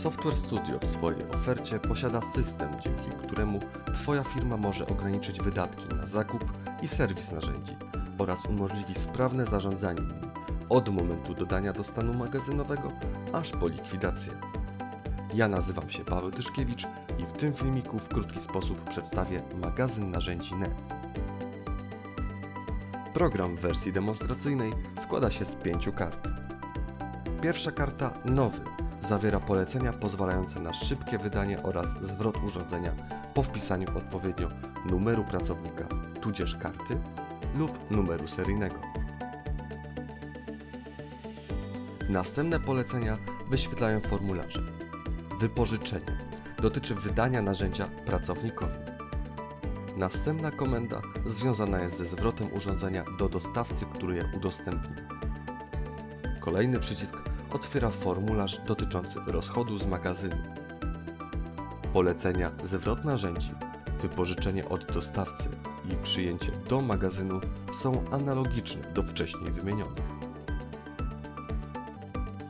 Software Studio w swojej ofercie posiada system, dzięki któremu Twoja firma może ograniczyć wydatki na zakup i serwis narzędzi oraz umożliwi sprawne zarządzanie nimi od momentu dodania do stanu magazynowego aż po likwidację. Ja nazywam się Paweł Dyszkiewicz i w tym filmiku w krótki sposób przedstawię magazyn narzędzi NET. Program w wersji demonstracyjnej składa się z pięciu kart. Pierwsza karta Nowy zawiera polecenia pozwalające na szybkie wydanie oraz zwrot urządzenia po wpisaniu odpowiednio numeru pracownika, tudzież karty lub numeru seryjnego. Następne polecenia wyświetlają formularze. Wypożyczenie dotyczy wydania narzędzia pracownikowi. Następna komenda związana jest ze zwrotem urządzenia do dostawcy, który je udostępnił. Kolejny przycisk otwiera formularz dotyczący rozchodu z magazynu. Polecenia zwrot narzędzi, wypożyczenie od dostawcy i przyjęcie do magazynu są analogiczne do wcześniej wymienionych.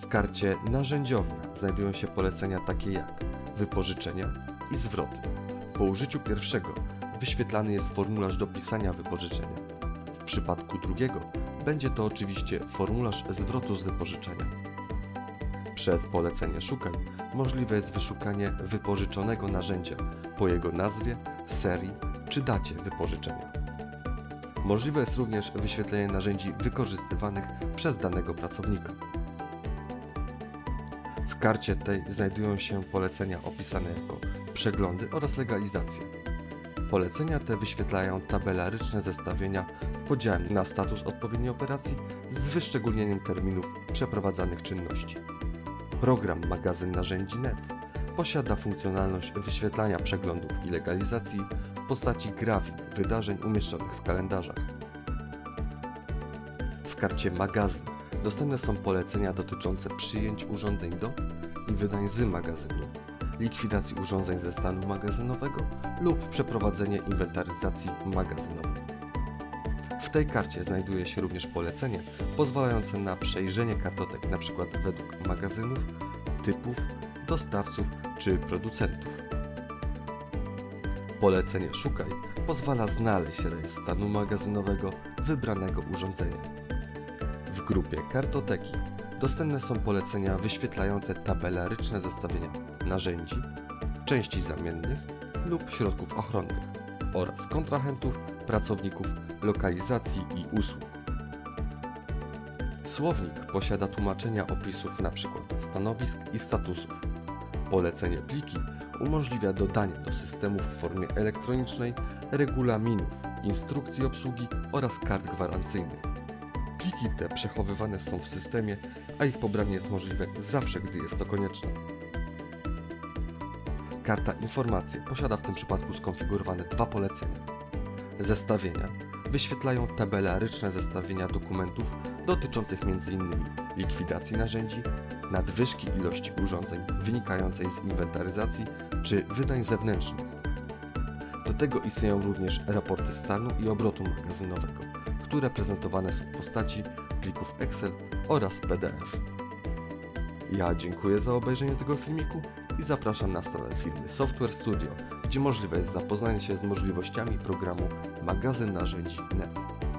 W karcie narzędziownia znajdują się polecenia takie jak wypożyczenia i zwroty. Po użyciu pierwszego wyświetlany jest formularz do pisania wypożyczenia. W przypadku drugiego będzie to oczywiście formularz zwrotu z wypożyczenia. Przez polecenie Szukaj możliwe jest wyszukanie wypożyczonego narzędzia po jego nazwie, serii czy dacie wypożyczenia. Możliwe jest również wyświetlenie narzędzi wykorzystywanych przez danego pracownika. W karcie tej znajdują się polecenia opisane jako przeglądy oraz legalizacje. Polecenia te wyświetlają tabelaryczne zestawienia z podziałem na status odpowiedniej operacji z wyszczególnieniem terminów przeprowadzanych czynności. Program magazyn narzędzi NET posiada funkcjonalność wyświetlania przeglądów i legalizacji w postaci grafik wydarzeń umieszczonych w kalendarzach. W karcie magazyn dostępne są polecenia dotyczące przyjęć urządzeń do i wydań z magazynu, likwidacji urządzeń ze stanu magazynowego lub przeprowadzenie inwentaryzacji magazynowej. W tej karcie znajduje się również polecenie pozwalające na przejrzenie kartotek np. według magazynów, typów, dostawców czy producentów. Polecenie Szukaj pozwala znaleźć rejestr stanu magazynowego wybranego urządzenia. W grupie kartoteki dostępne są polecenia wyświetlające tabelaryczne zestawienia narzędzi, części zamiennych lub środków ochronnych oraz kontrahentów, pracowników, lokalizacji i usług. Słownik posiada tłumaczenia opisów np. stanowisk i statusów. Polecenie pliki umożliwia dodanie do systemu w formie elektronicznej regulaminów, instrukcji obsługi oraz kart gwarancyjnych. Pliki te przechowywane są w systemie, a ich pobranie jest możliwe zawsze, gdy jest to konieczne. Karta informacji posiada w tym przypadku skonfigurowane dwa polecenia. Zestawienia wyświetlają tabelaryczne zestawienia dokumentów dotyczących m.in. likwidacji narzędzi, nadwyżki ilości urządzeń wynikającej z inwentaryzacji czy wydań zewnętrznych. Do tego istnieją również raporty stanu i obrotu magazynowego, które prezentowane są w postaci plików Excel oraz PDF. Ja dziękuję za obejrzenie tego filmiku i zapraszam na stronę firmy Software Studio, gdzie możliwe jest zapoznanie się z możliwościami programu Magazyn Narzędzi NET.